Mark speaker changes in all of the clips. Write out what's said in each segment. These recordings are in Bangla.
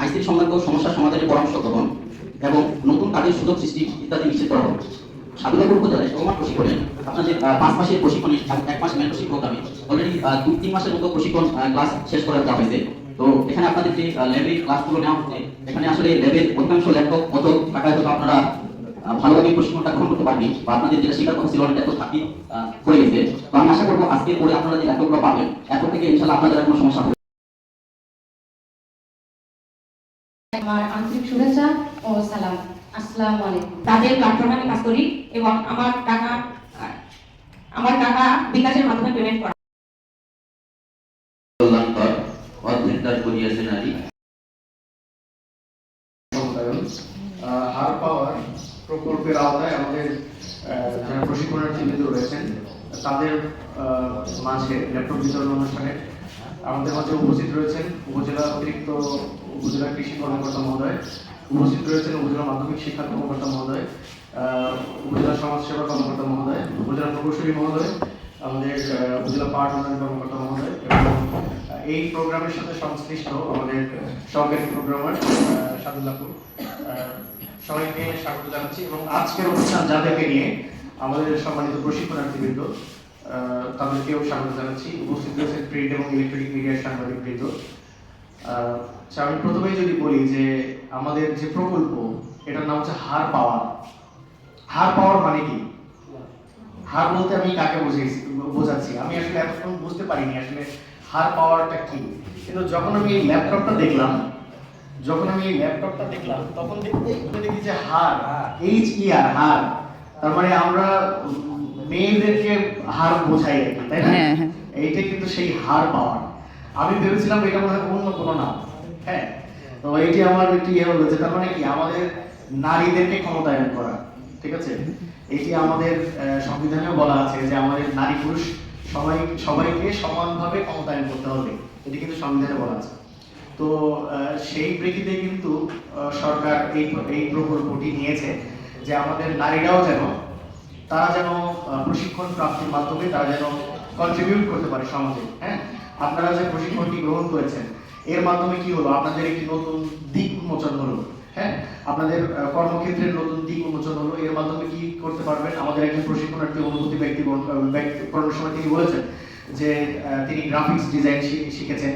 Speaker 1: আইসিটি সংক্রান্ত সমস্যা সমাধানের পরামর্শ গ্রহণ এবং নতুন কাজের সুযোগ সৃষ্টি ইত্যাদি নিশ্চিত করা হবে সাধুবাবুর উপজেলায় চলমান প্রশিক্ষণে আপনাদের পাঁচ মাসের প্রশিক্ষণে এক- মাস মেন্টরশিপ প্রোগ্রামে অলরেডি দুই তিন মাসের মতো প্রশিক্ষণ ক্লাস শেষ করে দেওয়া হয়েছে। তো এখানে আপনাদের যে ল্যাবে ক্লাসগুলো নেওয়া হচ্ছে, এখানে আসলে ল্যাবের অধিকাংশ ল্যাপটপ অত টাকায় হয়তো আপনারা ভালোভাবে প্রশিক্ষণটা গ্রহণ করতে পারবেন বা আপনাদের যেটা শেখার কথা ছিল অনেকটা তো থাকি হয়ে গেছে। তো আমি আশা করব আজকে পরে আপনারা যে ল্যাপটপগুলো পাবেন, এরপর থেকে ইনশাল্লাহ আপনাদের কোনো সমস্যা
Speaker 2: আমার আন্তরিক শুভেচ্ছা ও সালাম। আসসালামু আলাইকুম। তাদের প্ল্যাটফর্মে আমি কাজ করি এবং আমার টাকা আমার টাকা বিকাশের মাধ্যমে পেমেন্ট করা।
Speaker 3: অধ্যেতার করিয়াছে নারী।
Speaker 4: আহ, হার পাওয়ার প্রকল্পের আওতায় আমাদের যারা প্রশিক্ষণার্থীবৃন্দ রয়েছেন তাদের মাঝে ল্যাপটপ বিতরণ অনুষ্ঠানে আমাদের মাঝে উপস্থিত রয়েছেন উপজেলা অতিরিক্ত উপজেলা কৃষি কর্মকর্তা মহোদয়, উপস্থিত রয়েছেন উপজেলা মাধ্যমিক শিক্ষা কর্মকর্তা মহোদয় উপজেলা সমাজসেবা কর্মকর্তা মহোদয়, উপজেলা প্রকৌশলী মহোদয়, আমাদের উপজেলা পাট উন্নয়ন কর্মকর্তা মহোদয় এবং এই প্রোগ্রামের সাথে সংশ্লিষ্ট আমাদের সহকারী প্রোগ্রামার সাদুল্লাপুর। সবাইকে স্বাগত জানাচ্ছি এবং আজকের অনুষ্ঠান যাদেরকে নিয়ে আমাদের সম্মানিত প্রশিক্ষণার্থীবৃন্দ তাদেরকেও স্বাগত জানাচ্ছি। উপস্থিত রয়েছেন প্রিন্ট এবং ইলেকট্রনিক মিডিয়ার সাংবাদিক বৃন্দ। আচ্ছা, আমি প্রথমেই যদি বলি যে আমাদের যে প্রকল্প এটার নাম হচ্ছে হার পাওয়ার। হার পাওয়ার মানে কি? হার বলতে আমি কাকে বুঝেছি বোঝাচ্ছি? আমি আসলে এতক্ষণ বুঝতে পারিনি আসলে হার পাওয়ারটা কি। কিন্তু যখন আমি এই ল্যাপটপটা দেখলাম যখন আমি এই ল্যাপটপটা দেখলাম তখন দেখতে দেখি যে হার এইচ ই আর হার। তার মানে আমরা মেয়েদেরকে হার বোঝাই আর কি তাই না?
Speaker 5: হ্যাঁ, হ্যাঁ।
Speaker 4: এইটা কিন্তু সেই হার পাওয়ার। আমি ভেবেছিলাম এটা মনে হয় অন্য কোনো নাম। হ্যাঁ? তো এইটি আমার একটি ইয়ে হলো যে তার মানে কি আমাদের নারীদেরকে ক্ষমতায়ন করা ঠিক আছে? এটি আমাদের সংবিধানেও বলা আছে যে আমাদের নারী পুরুষ সবাই সবাইকে সমানভাবে ক্ষমতায়ন করতে হবে। এটি কিন্তু সংবিধানে বলা আছে। তো সেই প্রেক্ষিতে কিন্তু সরকার এই এই প্রকল্পটি নিয়েছে যে আমাদের নারীরাও যেন তারা যেন প্রশিক্ষণ প্রাপ্তির মাধ্যমে তারা যেন কন্ট্রিবিউট করতে পারে সমাজে হ্যাঁ? আপনারা যে প্রশিক্ষণটি গ্রহণ করেছেন, এর মাধ্যমে কি হলো? আপনাদের একটি নতুন দিক উন্মোচন হলো হ্যাঁ? আপনাদের কর্মক্ষেত্রের নতুন দিক উন্মোচন হলো, এর মাধ্যমে কি করতে পারবেন? আমাদের একজন প্রশিক্ষণার্থী, অনুভূতি ব্যক্তি করানোর সময় তিনি বলেছেন যে তিনি গ্রাফিক্স ডিজাইন শিখেছেন।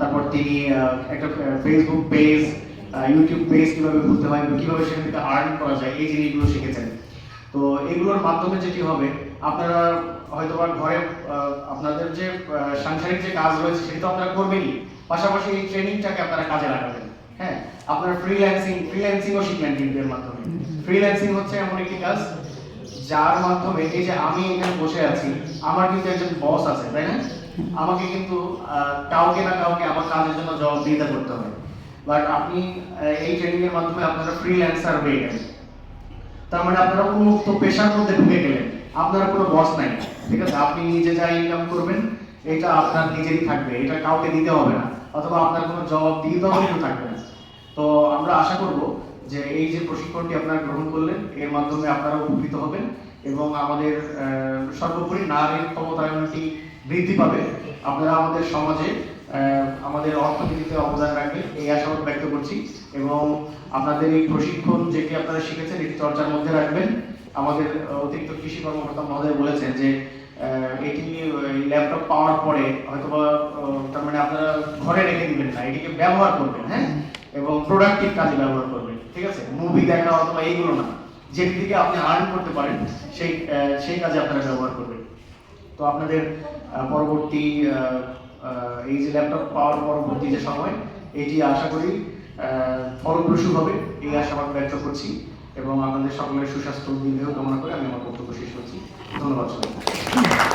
Speaker 4: তারপর তিনি একটা ফেসবুক পেজ ইউটিউব পেজ কীভাবে খুলতে হয় কীভাবে সেখান থেকে আর্ন করা যায়, এই জিনিসগুলো শিখেছেন। তো এগুলোর মাধ্যমে যেটি হবে, আপনারা হয়তো বা ঘরে আপনাদের যে সাংসারিক যে কাজ রয়েছে সেটা তো আপনারা করবেনই। পাশাপাশি এই ট্রেনিংটাকে আপনারা কাজে লাগাবেন। হ্যাঁ আপনারা ফ্রিল্যান্সিং ফ্রিল্যান্সিংও শিখলেন কিন্তু এর মাধ্যমে। ফ্রিল্যান্সিং হচ্ছে এমন একটি কাজ যার মাধ্যমে এই যে আমি এখানে বসে আছি, আমার কিন্তু একজন বস আছে, তাই না? আমাকে কিন্তু কাউকে না কাউকে আমার কাজের জন্য জবাবদিহিতা করতে হবে। বাট আপনি এই ট্রেনিং এর মাধ্যমে আপনারা ফ্রিল্যান্সার হয়ে গেলেন তার মানে আপনারা উন্মুক্ত পেশার মধ্যে ঢুকে গেলেন। আপনার কোনো বস নাই। ঠিক আছে? আপনি নিজে যা ইনকাম করবেন, এটা আপনার নিজেরই থাকবে। এটা কাউকে দিতে হবে না। অথবা আপনার কোনো জবাব দিতে হবে থাকবে না। তো আমরা আশা করব যে এই যে প্রশিক্ষণটি আপনারা গ্রহণ করলেন, এর মাধ্যমে আপনারা উপকৃত হবেন এবং আমাদের সর্বোপরি নারীর ক্ষমতায়নটি বৃদ্ধি পাবে। আপনারা আমাদের সমাজে আমাদের অর্থনীতিতে অবদান রাখবেন, এই আশাবাদ ব্যক্ত করছি। এবং আপনাদের এই প্রশিক্ষণ যেটি আপনারা শিখেছেন, এটি চর্চার মধ্যে রাখবেন। আমাদের অতিরিক্ত কৃষি কর্মকর্তা মহোদয় বলেছেন যে এটি ল্যাপটপ পাওয়ার পরে হয়তোবা তার মানে আপনারা ঘরে রেখে দিবেন না, এটিকে ব্যবহার করবেন হ্যাঁ? এবং প্রোডাক্টিভ কাজে ব্যবহার করবেন, ঠিক আছে? মুভি দেখা অথবা এইগুলো না যেটি থেকে আপনি আর্ন করতে পারেন, সেই সেই কাজে আপনারা ব্যবহার করবেন। তো আপনাদের পরবর্তী এই যে ল্যাপটপ পাওয়ার পরবর্তী যে সময়, এটি আশা করি ফলপ্রসূ হবে। এই আশা আশাবাদ ব্যক্ত করছি এবং আপনাদের সকলের সুস্বাস্থ্য দীর্ঘ কামনা করে আমি আমার বক্তব্য শেষ করছি। ধন্যবাদ সবাইকে।